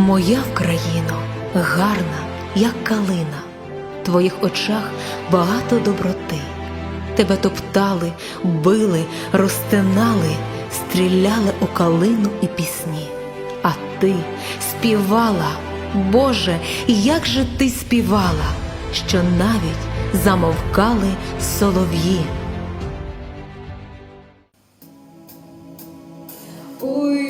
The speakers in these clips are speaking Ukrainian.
Моя Вкраїно, гарна, як калина, в твоїх очах багато доброти. Тебе топтали, били, розтинали, стріляли у калину і пісні. А ти співала, Боже, як же ти співала, що навіть замовкали солов'ї. Ой,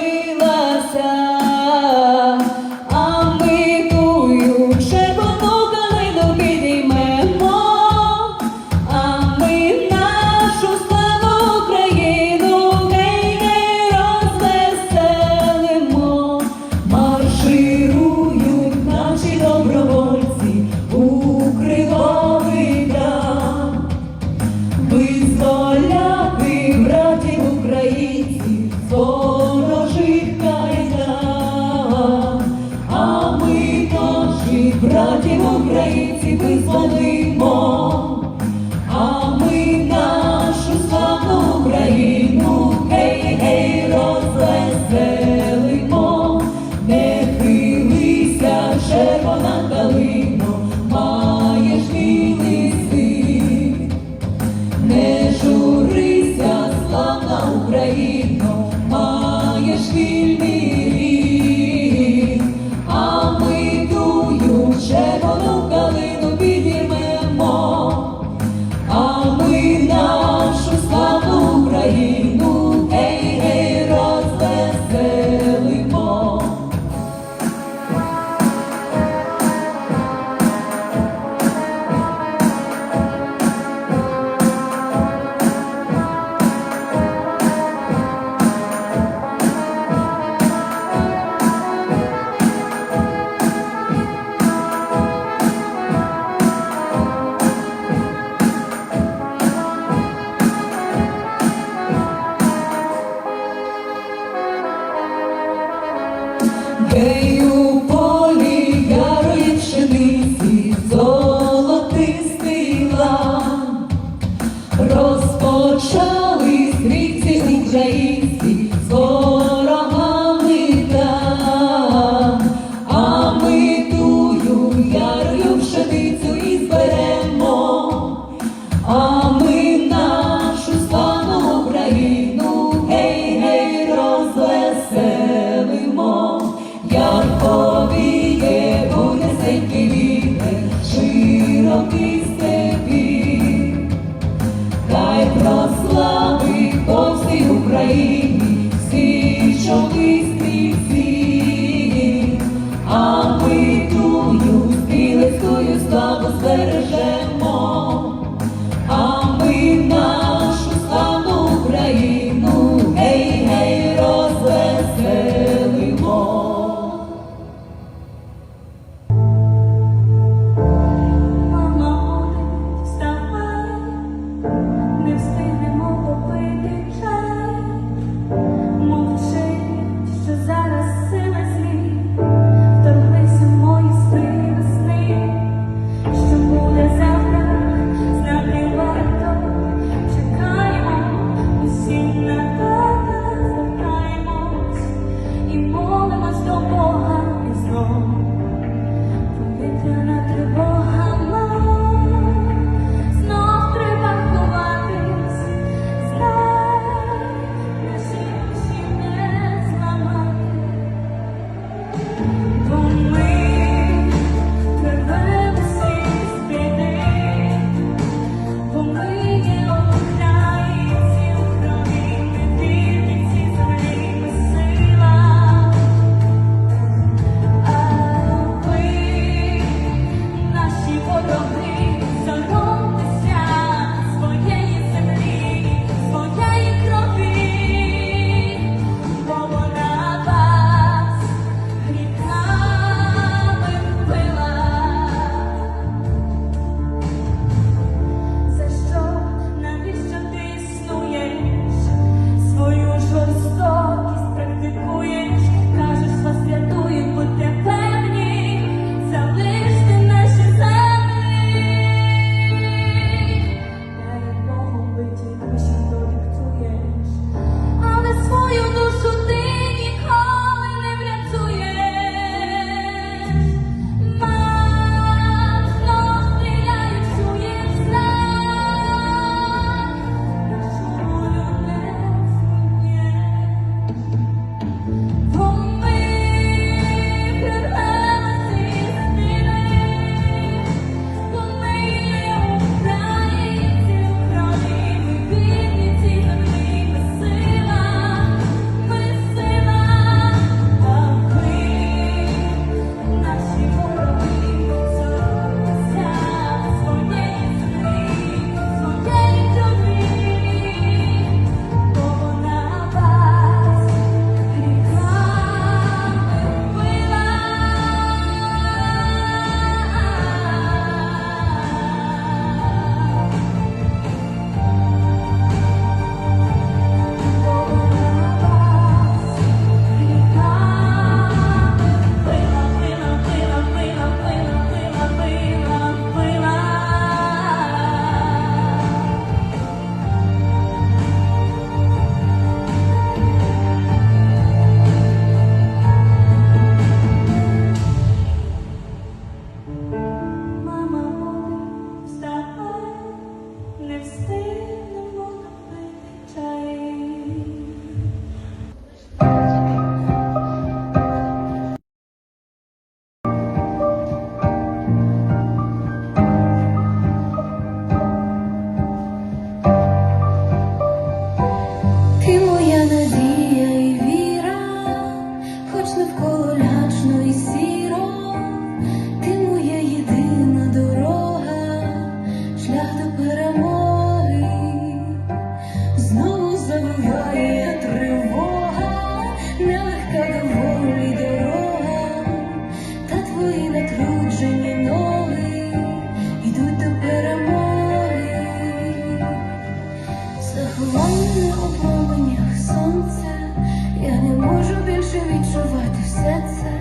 відчувати все це,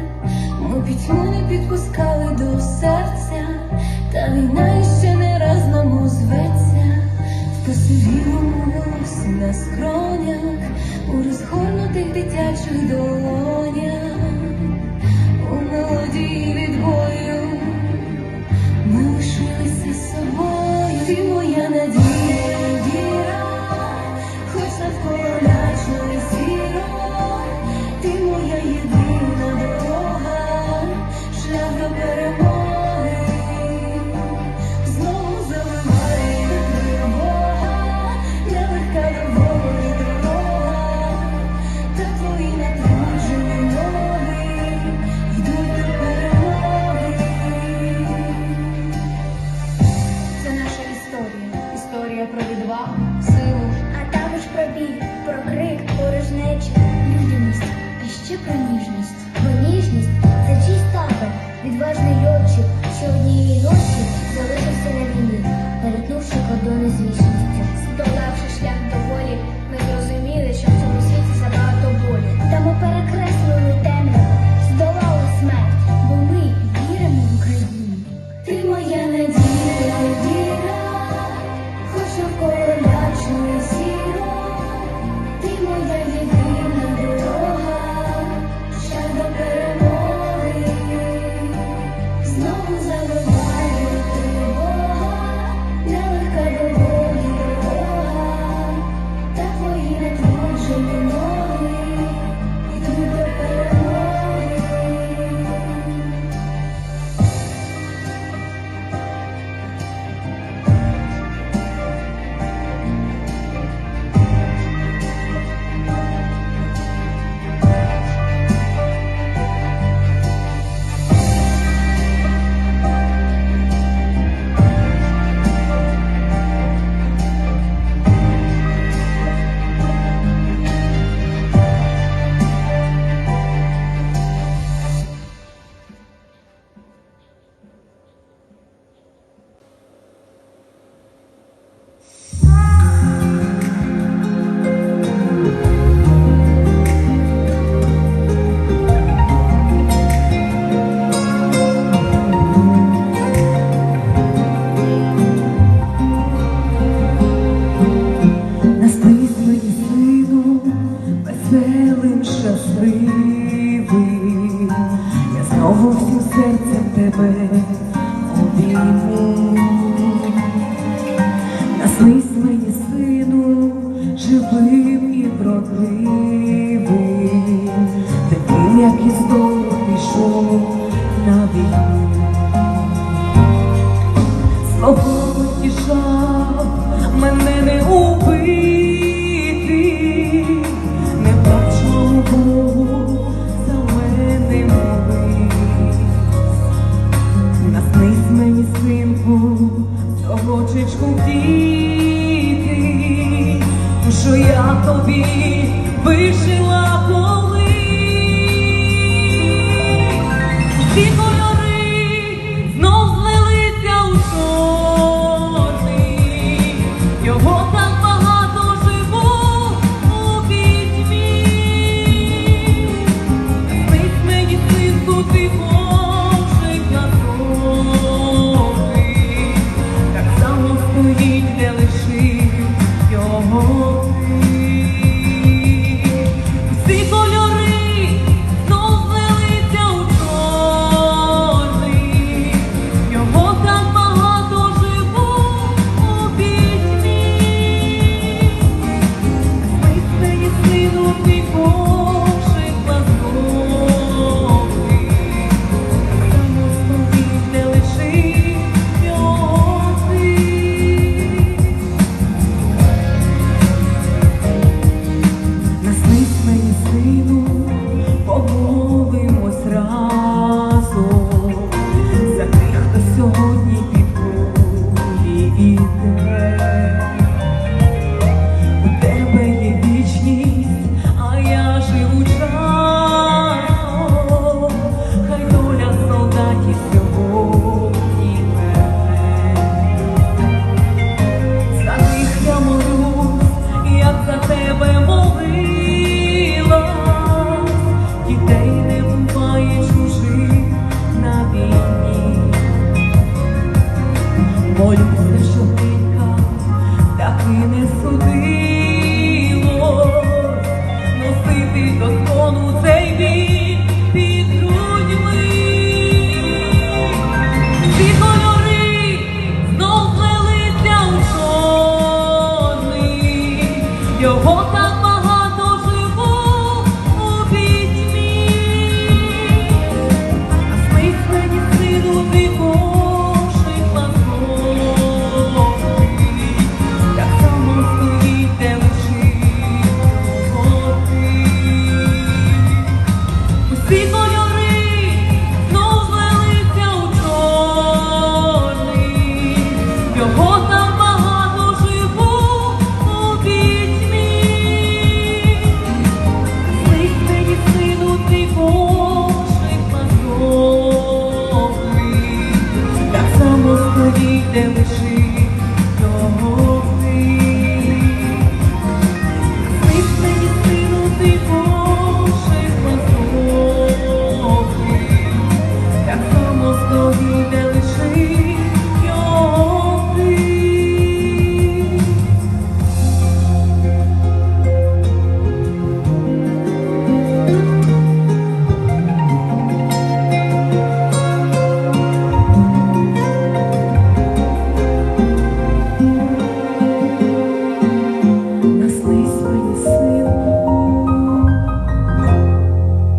ми пітьму не підпускали до серця, та війна іще не раз нам узветься, в посивілому волосі на скронях, у розгорнутих дитячих долах. серцем тебе. 有风